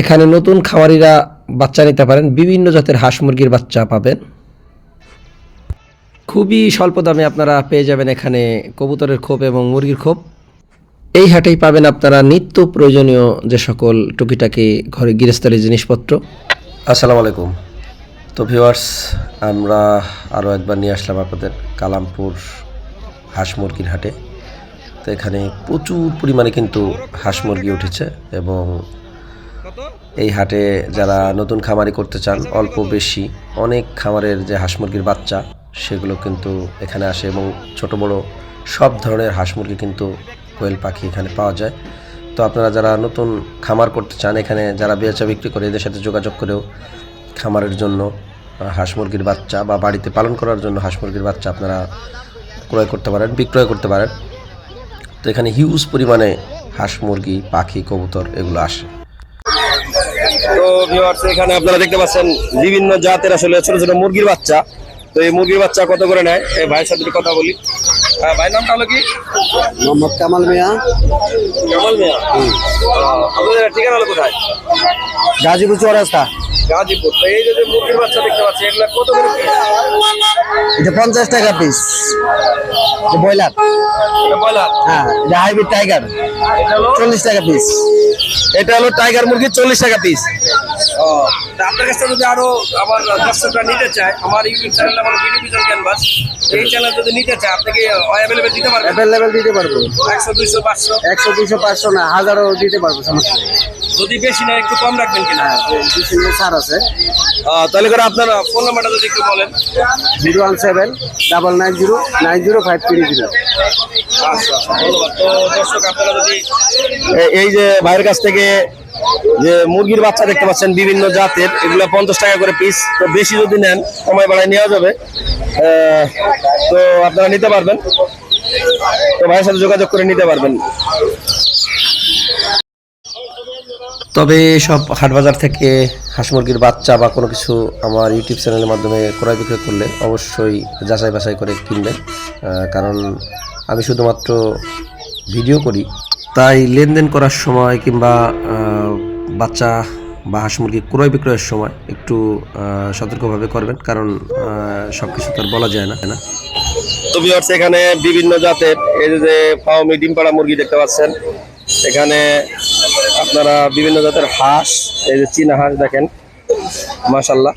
এখানে নতুন খামারিরা বাচ্চা নিতে পারেন। বিভিন্ন জাতের হাঁস মুরগির বাচ্চা পাবেন। খুবই স্বল্প দামে আপনারা পেয়ে যাবেন এখানে কবুতরের খোপ এবং মুরগির খোপ। এই হাটেই পাবেন আপনারা নিত্য প্রয়োজনীয় যে সকল টুকিটাকি ঘরে গৃহস্থলী জিনিসপত্র। আসসালামু আলাইকুম। তো ভিউয়ার্স, আমরা আরও একবার নিয়ে আসলাম আপনাদের কালামপুর হাঁস মুরগির হাটে। তো এখানে প্রচুর পরিমাণে কিন্তু হাঁস মুরগি উঠেছে এবং এই হাটে যারা নতুন খামারি করতে চান, অল্প বেশি অনেক খামারের যে হাঁস মুরগির বাচ্চা, সেগুলো কিন্তু এখানে আসে এবং ছোট বড় সব ধরনের হাঁস মুরগি কিন্তু কোয়েল পাখি এখানে পাওয়া যায়। তো আপনারা যারা নতুন খামার করতে চান, এখানে যারা বেচা বিক্রি করে এদের সাথে যোগাযোগ করেও খামারের জন্য হাঁস মুরগির বাচ্চা বা বাড়িতে পালন করার জন্য হাঁস মুরগির বাচ্চা আপনারা ক্রয় করতে পারেন, বিক্রয় করতে পারেন। তো এখানে হিউজ পরিমাণে হাঁস মুরগি, পাখি, কবুতর এগুলো আসে। তো ভিউয়ার্স এখানে আপনারা দেখতে পাচ্ছেন বিভিন্ন জাতের আসলে ছোট ছোট মুরগির বাচ্চা। তো এই মুরগির বাচ্চা কত করে নেয়? এই ভাইয়ের সাথে কথা বলি। ভাই নামটা হলো কি? মোহাম্মদ কামাল মিয়া। কামাল মিয়া। আপনাদের ঠিকানা হলো কোথায়? গাজীপুর চৌরাস্তা। গাজীপুর। তো এই যে মুরগির বাচ্চা দেখতে পাচ্ছি এগুলা কত করে এটা পঞ্চাশ টাকা পিস ব্রয়লার। ব্রয়লার? হ্যাঁ এটা হাইব্রিড টাইগার। এটা হলো? চল্লিশ টাকা পিস এটা হলো টাইগার মুরগি চল্লিশ টাকা পিস আপনার কাছে যদি আরও আমার দর্শকরা নিতে চায় আমার ইউটিউব চ্যানেল আমার বিডি ক্যানভাস এই চ্যানেল যদি নিতে চায় আপনি কি অ্যাভেলেবেল দিতে পারবেন? অ্যাভেলেবেল দিতে পারব। একশো দুইশো পাঁচশো? একশো দুইশো পাঁচশো না হাজারও দিতে পারব সমস্যা যদি বেশি না একটু কম রাখবেন কিনা? দুশো ছাড় আছে। তাহলে করে আপনার ফোন নাম্বারটা যদি একটু বলেন। Zero one seven double nine zero nine zero five three zero. আচ্ছা আচ্ছা, এই যে ভাইয়ের কাছ থেকে যে মুরগির বাচ্চা দেখতে পাচ্ছেন বিভিন্ন জাতের এগুলো পঞ্চাশ টাকা করে পিস তো বেশি যদি নেন সময় বাড়ায় নেওয়া যাবে। তো আপনারা নিতে পারবেন। তো ভাইয়ের সাথে যোগাযোগ করে নিতে পারবেন। তবে সব হাটবাজার থেকে হাঁস মুরগির বাচ্চা বা কোনো কিছু আমার ইউটিউব চ্যানেলের মাধ্যমে ক্রয় বিক্রয় করলে অবশ্যই যাচাই বাছাই করে কিনবেন। কারণ আমি শুধুমাত্র ভিডিও করি, তাই লেনদেন করার সময় কিংবা বাচ্চা বা হাঁস মুরগি ক্রয় বিক্রয়ের সময় একটু সতর্কভাবে করবেন, কারণ সব কিছু তো আর বলা যায় না। না তো ভিউয়ার্স এখানে বিভিন্ন জাতের, এই যে ফাউমি ডিম পাড়া মুরগি দেখতে পাচ্ছেন, এখানে আপনারা বিভিন্ন জাতের হাঁস এই যে চীনা হাঁস দেখেন মাশাল্লাহ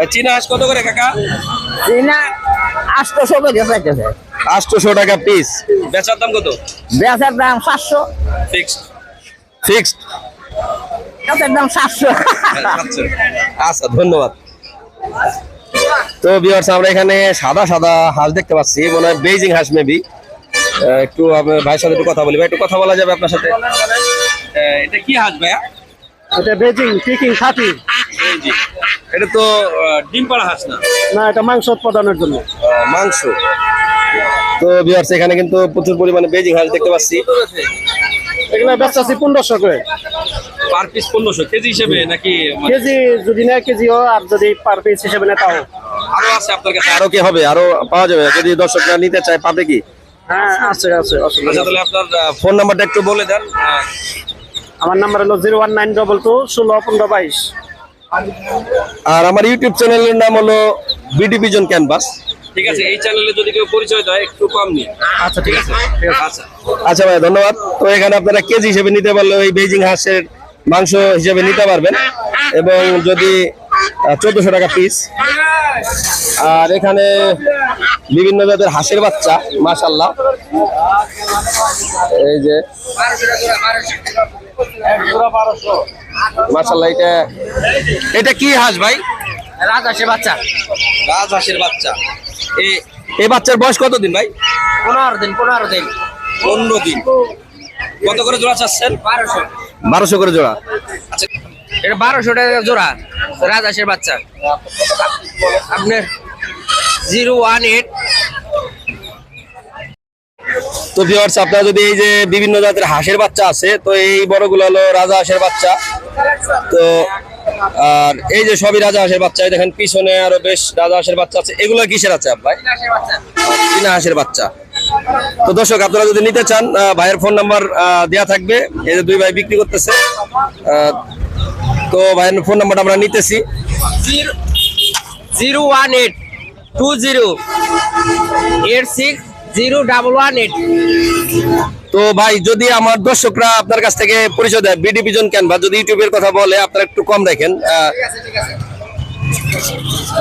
আর চীনা হাঁস কত করে কাকা? চীনা আটশোশো করে চাইতেছে আটশোশো টাকা পিস বেচার দাম কত? বেচার দাম সাতশো। ফিক্সড ফিক্সড বেচার দাম সাতশো। আচ্ছা। ধন্যবাদ। তো বিয়ার্স আমরা এখানে সাদা সাদা হাঁস দেখতে পাচ্ছি মনে হয় বেজিং হাঁস মেবি একটু ভাইয়ের সাথে একটু কথা বলি। ভাই একটু কথা বলা যাবে আপনার সাথে? এটা কি হাঁস ভাইয়া? এটা বেজিং পিকিং বেজিং। এটা তো ডিম পাড়া হাঁস না? না এটা মাংস উৎপাদনের জন্য। মাংস। তো বিয়ার্স এখানে কিন্তু প্রচুর পরিমাণে বেজিং হাঁস দেখতে পাচ্ছি। এগুলো বেচাচ্ছি পনেরোশো করে। পার পিস পনেরোশো কেজি হিসেবে নাকি মানে কেজি যদি নেয় কেজিও আর যদি পার পিস হিসেবে নেয় তাও। আরও আছে আপনার কাছে? আরও কি হবে? আরও পাওয়া যাবে? যদি দর্শকরা নিতে চায় পাবে কি? হ্যাঁ আছে আছে আচ্ছা তাহলে আপনার ফোন নাম্বারটা একটু বলে দেন। আমার নাম্বার হলো zero one nine double two ষোলো পনেরো বাইশ। আর আমার ইউটিউব চ্যানেলের নাম হলো বিডি ভিজন ক্যানভাস। ঠিক আছে এই চ্যানেলে যদি কেউ পরিচয় দেয় একটু কম নিন। আচ্ছা ঠিক আছে। ঠিক আছে। আচ্ছা। আচ্ছা ভাই ধন্যবাদ। তো এখানে আপনারা কেজি হিসেবে নিতে পারলে ওই বেজিং হাঁসের মাংস হিসেবে নিতে পারবেন। এবং যদি চোদ্দশো টাকা পিস আর এখানে বিভিন্ন জাতের হাঁসের বাচ্চা মাশাল্লাহ এই যে মাশাল্লাহ এটা এটা কি হাঁস ভাই? রাজহাঁসের বাচ্চা। রাজহাঁসের বাচ্চা। এই এই বাচ্চার বয়স কত দিন ভাই? পনেরো দিন পনেরো দিন। পনেরো দিন। কত করে জোড়া চাচ্ছেন? বারোশো। বারোশো করে জোড়া। আচ্ছা। এটা বারোশো টাকা জোড়া রাজহাঁসের বাচ্চা। আপনার জিরো ওয়ান এইট তো ভিওয়ার্স আপনারা যদি এই যে বিভিন্ন জাতের হাঁসের বাচ্চা আছে, তো এই বড়গুলো হলো রাজা হাঁসের বাচ্চা। তো, আর এই যে সবই রাজা হাঁসের বাচ্চা দেখেন পিছনে আরও বেশ রাজা হাঁসের বাচ্চা আছে। এগুলো কিসের আছে ভাই? চীনা হাঁসের বাচ্চা। তো দর্শক, আপনারা যদি নিতে চান ভাইয়ের ফোন নাম্বার দেওয়া থাকবে। এই যে দুই ভাই বিক্রি করতেছে। তো ভাইয়ের ফোন নাম্বারটা আমরা নিতেছি। Zero one eight two zero, eight six zero double one eight. তো ভাই যদি আমার দর্শকরা আপনার কাছ থেকে পরিচয় দেয় বিডি ভিজন কেন বা যদি ইউটিউবের কথা বলে আপনারা একটু কম রাখেন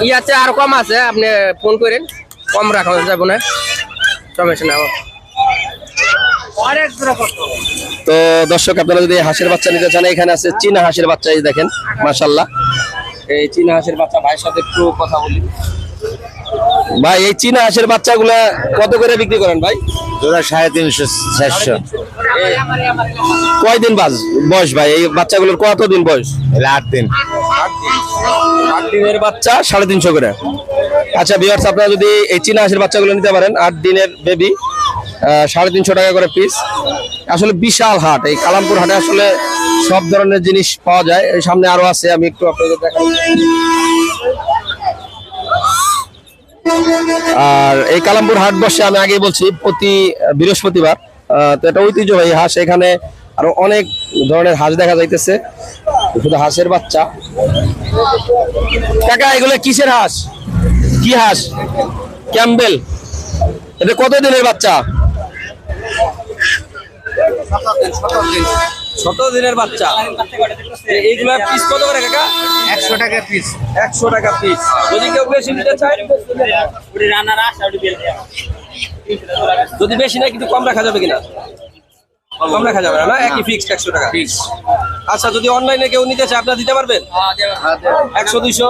ই ইয়াতে আর কম আছে আপনি ফোন করেন। কম রাখা যাব না। সমস্যা না তো দর্শক আপনারা যদি হাঁসের বাচ্চা নিতে চান এখানে আছে চীনা হাঁসের বাচ্চা এই দেখেন মাশাল্লাহ এই চীনা হাঁসের বাচ্চা ভাইয়ের সাথে একটু কথা বলি। ভাই এই চীনা হাঁসের বাচ্চাগুলা কত করে বিক্রি করেন ভাই? জোড়া সাড়ে তিনশো চারশো। কয়দিন বাজ বয়স ভাই? এই বাচ্চাগুলোর কত দিন বয়স? আট দিন। আট দিনের বাচ্চা সাড়ে তিনশো করে। আচ্ছা বিয়ার্স আপনারা যদি এই চীনা হাঁসের বাচ্চাগুলো নিতে পারেন আট দিনের বেবি সাড়ে তিনশো টাকা করে পিস আসলে বিশাল হাট। এই কালামপুর হাটে আসলে সব ধরনের জিনিস পাওয়া যায়। এই সামনে আরও আছে আমি একটু আপনাদের দেখাই। আর এই কালামপুর হাট বসে আমি আগেই বলছি প্রতি বৃহস্পতিবার আহ, তো এটা ঐতিহ্যবাহী হাঁস। এখানে আরও অনেক ধরনের হাঁস দেখা যাইতেছে। শুধু হাঁসের বাচ্চা। কাকা এগুলো কিসের হাঁস? কি হাঁস? ক্যাম্বেল। এটা কত দিনের বাচ্চা শত দিনের বাচ্চা। এইগুলা পিস কত করে কাকা? একশো টাকা পিস একশো টাকা পিস যদি কেউ বেশি নিতে চায় যদি বেশি না কিন্তু কম রাখা যাবে কিনা? কম রাখা যাবে না একই ফিক্সড একশো টাকা। ফিক্স আচ্ছা যদি অনলাইনে কেউ নিতে চায় আপনারা দিতে পারবেন? একশো দুইশো?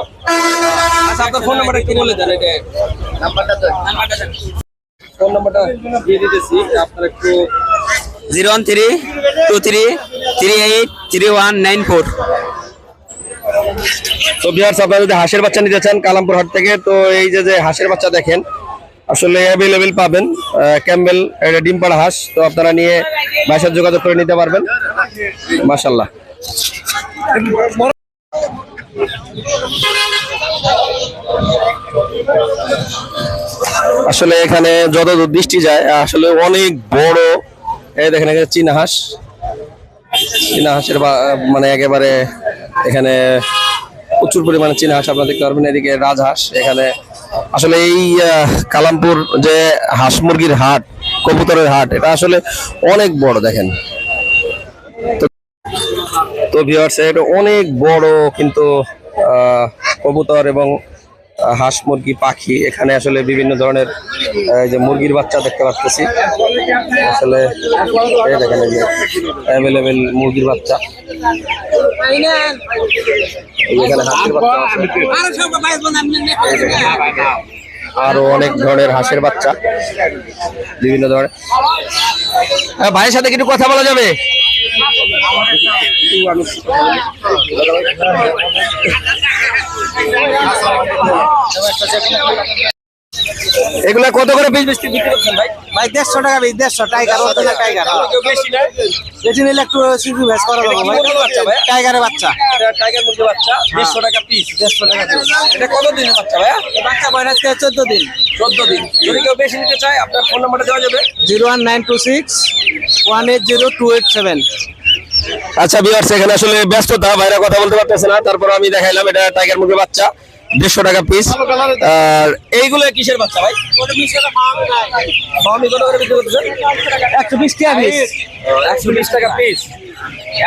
আচ্ছা আপনার ফোন নাম্বারটা একটু বলে দেন এটা ফোন নাম্বারটা দিয়ে দিতেছি আপনার একটু zero one three two three three eight three one nine four. তো বিহার আপনারা যদি হাঁসের বাচ্চা নিতে চান কালামপুর হাট থেকে, তো এই যে যে হাঁসের বাচ্চা দেখেন, আসলে অ্যাভেলেবেল পাবেন ক্যাম্বেল এটা ডিমপাড়া হাঁস, তো আপনারা নিয়ে বাসার যোগাযোগ করে নিতে পারবেন। মাশাল্লাহ আসলে এখানে যত দৃষ্টি যায়, আসলে অনেক বড়, এই দেখেন, এখানে চীনা হাঁস। চীনা হাঁসের মানে একেবারে এখানে প্রচুর পরিমাণে চীনা হাঁস আপনারা দেখতে পারবেন, এদিকে রাজহাঁস, এখানে আসলে এই কালামপুর যে হাঁস মুরগির হাট, কবুতরের হাট, এটা আসলে অনেক বড় দেখেন। তো- ভিউয়ার্স এটা অনেক বড় কিন্তু কবুতর এবং হাঁস মুরগি পাখি এখানে আসলে বিভিন্ন ধরনের যে মুরগির বাচ্চা দেখতে পাচ্ছি আসলে দেখেন যে অ্যাভেলেবেল মুরগির বাচ্চা। এখানে হাঁসের বাচ্চা আছে। আরও অনেক ধরনের হাঁসের বাচ্চা বিভিন্ন ধরনের। ভাইয়ের সাথে কিছু কথা বলা যাবে? এগুলা কত করে পিস বিক্রি করছেন ভাই? ভাই দেড়শো টাকা পিস দেড়শো। টাইগার অরিজিনাল টাইগার কেউ বেশি না বেশি নিলে একটু সিজি ভেজ করা যাবে ভাই। এটা বাচ্চা ভাই? টাইগারের বাচ্চা। টাইগার মুরগি বাচ্চা দেড়শো টাকা পিস। দেড়শো টাকা পিস। এটা কত দিনের বাচ্চা ভাইয়া? বাচ্চা বয়স চোদ্দ দিন। চোদ্দ দিন। যদি কেউ বেশি নিতে চায় আপনার ফোন নাম্বারটা দেওয়া যাবে। Zero one nine two six one eight zero two eight seven. আচ্ছা বিয়ার্স এখানে আসলে ব্যস্ততা ভাইরা কথা বলতে পারতেছে না। তারপর আমি দেখাইলাম এটা টাইগার মুরগির বাচ্চা। দেড়শো টাকা পিস আর এইগুলো কিসের বাচ্চা ভাই? একশো বিশ টাকা পিস একশো বিশ টাকা পিস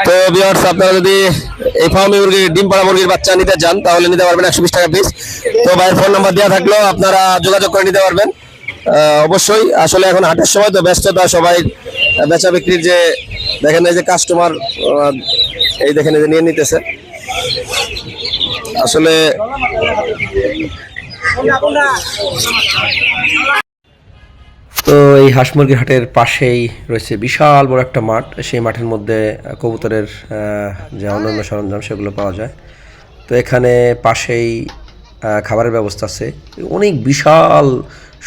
তো বিয়ার্স আপনারা যদি এই ফার্মি মুরগি ডিম পাড়া মুরগির বাচ্চা নিতে চান তাহলে নিতে পারবেন একশো বিশ টাকা পিস তো ভাইয়ের ফোন নাম্বার দেওয়া থাকলেও আপনারা যোগাযোগ করে নিতে পারবেন। অবশ্যই আসলে এখন হাটের সময় তো ব্যস্ততা সবাই বেচা বিক্রির যে দেখেন এই যে কাস্টমার এই দেখেন এই যে নিয়ে নিতেছে। আসলে তো এই হাঁস মুরগির হাটের পাশেই রয়েছে বিশাল বড় একটা মাঠ। সেই মাঠের মধ্যে কবুতরের যে অন্যান্য সরঞ্জাম সেগুলো পাওয়া যায়। তো এখানে পাশেই খাবারের ব্যবস্থা আছে। অনেক বিশাল,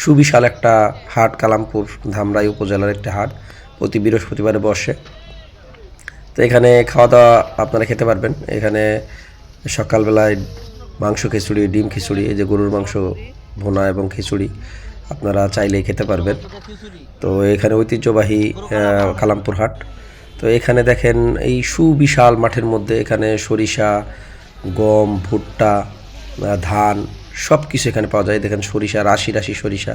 সুবিশাল একটা হাট, কালামপুর ধামরাই উপজেলার একটা হাট। প্রতি বৃহস্পতিবারে বসে। তো এখানে খাওয়া দাওয়া আপনারা খেতে পারবেন। এখানে সকালবেলায় মাংস খিচুড়ি, ডিম খিচুড়ি, এই যে গরুর মাংস ভোনা এবং খিচুড়ি আপনারা চাইলেই খেতে পারবেন। তো এখানে ঐতিহ্যবাহী কালামপুর হাট। তো এখানে দেখেন এই সুবিশাল মাঠের মধ্যে এখানে সরিষা, গম, ভুট্টা ধান সব কিছু এখানে পাওয়া যায়। দেখেন সরিষা, রাশি রাশি সরিষা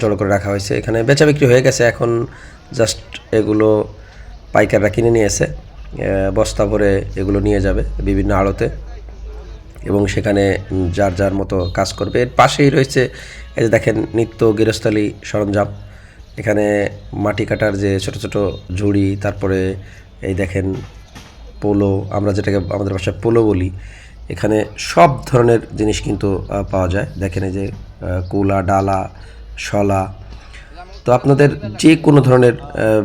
জড়ো করে রাখা হয়েছে। এখানে বেচা বিক্রি হয়ে গেছে। এখন জাস্ট এগুলো পাইকাররা কিনে নিয়েছে বস্তা ভরে এগুলো নিয়ে যাবে বিভিন্ন আড়তে এবং সেখানে যার যার মতো কাজ করবে। এর পাশেই রয়েছে, এই যে দেখেন নিত্য গৃহস্থলী সরঞ্জাম। এখানে মাটি কাটার যে ছোট ছোট ঝুড়ি, তারপরে এই দেখেন পোলো, আমরা যেটাকে আমাদের ভাষায় পোলো বলি। এখানে সব ধরনের জিনিস কিন্তু পাওয়া যায়। দেখেন এই যে কুলা, ডালা, শলা তো আপনাদের যে কোনো ধরনের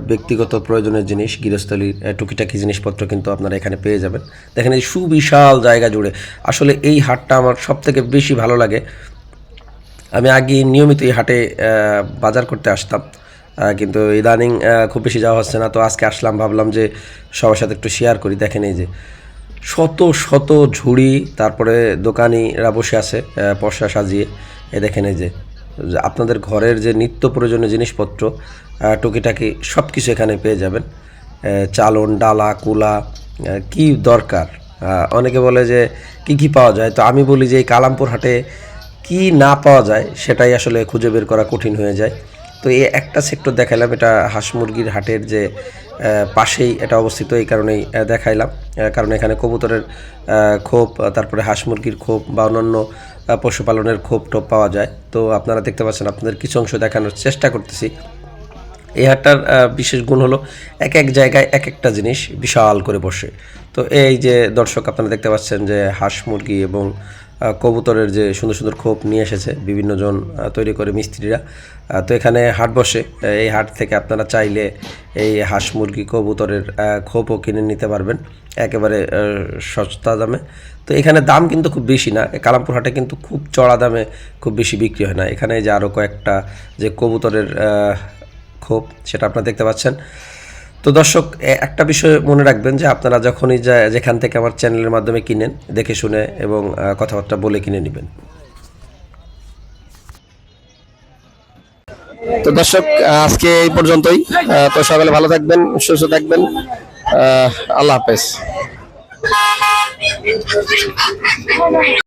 ব্যক্তিগত প্রয়োজনের জিনিস গৃহস্থলীর টুকিটাকি জিনিসপত্র কিন্তু আপনারা এখানে পেয়ে যাবেন। দেখেন এই সুবিশাল জায়গা জুড়ে। আসলে এই হাটটা আমার সব থেকে বেশি ভালো লাগে। আমি আগে নিয়মিত এই হাটে বাজার করতে আসতাম। কিন্তু ইদানিং খুব বেশি যাওয়া হচ্ছে না। তো আজকে আসলাম, ভাবলাম যে সবার সাথে একটু শেয়ার করি। দেখেন এই যে শত শত ঝুড়ি, তারপরে দোকানিরা বসে আছে পশা সাজিয়ে। এ দেখেন এই যে আপনাদের ঘরের যে নিত্য প্রয়োজনীয় জিনিসপত্র টুকিটাকি সব কিছু এখানে পেয়ে যাবেন। চালন, ডালা, কুলা কি দরকার? অনেকে বলে যে কি কি পাওয়া যায়? তো আমি বলি যে এই কালামপুর হাটে কি না পাওয়া যায় সেটাই আসলে খুঁজে বের করা কঠিন হয়ে যায়। তো এই একটা সেক্টর দেখাইলাম, এটা হাঁস মুরগির হাটের যে পাশেই এটা অবস্থিত, এই কারণেই দেখাইলাম। কারণ এখানে কবুতরের খোপ, তারপরে হাঁস মুরগির খোপ বা অন্যান্য পশুপালনের খোপ টোপ পাওয়া যায়। তো আপনারা দেখতে পাচ্ছেন, আপনাদের কিছু অংশ দেখানোর চেষ্টা করতেছি। এই হাটটার বিশেষ গুণ হলো এক এক জায়গায় এক একটা জিনিস বিশাল করে বসে। তো এই যে দর্শক, আপনারা দেখতে পাচ্ছেন যে হাঁস, মুরগি এবং কবুতরের যে সুন্দর সুন্দর খোপ নিয়ে এসেছে বিভিন্ন জন তৈরি করে মিস্ত্রিরা। তো এখানে হাট বসে। এই হাট থেকে আপনারা চাইলে এই হাঁস মুরগি কবুতরের খোপও কিনে নিতে পারবেন, একেবারে সস্তা দামে। তো এখানে দাম কিন্তু খুব বেশি না, কালামপুর হাটে কিন্তু খুব চড়া দামে খুব বেশি বিক্রি হয় না। এখানে যে আরও কয়েকটা যে কবুতরের ক্ষোভ সেটা আপনারা দেখতে পাচ্ছেন। তো দর্শক একটা বিষয় মনে রাখবেন যে আপনারা যখনই যেখান থেকে আমার চ্যানেলের মাধ্যমে কিনেন, দেখে শুনে এবং কথাবার্তা বলে কিনে নেবেন। তো দর্শক আজকে এই পর্যন্তই। তো সকালে ভালো থাকবেন, সুস্থ থাকবেন। আল্লাহ হাফেজ।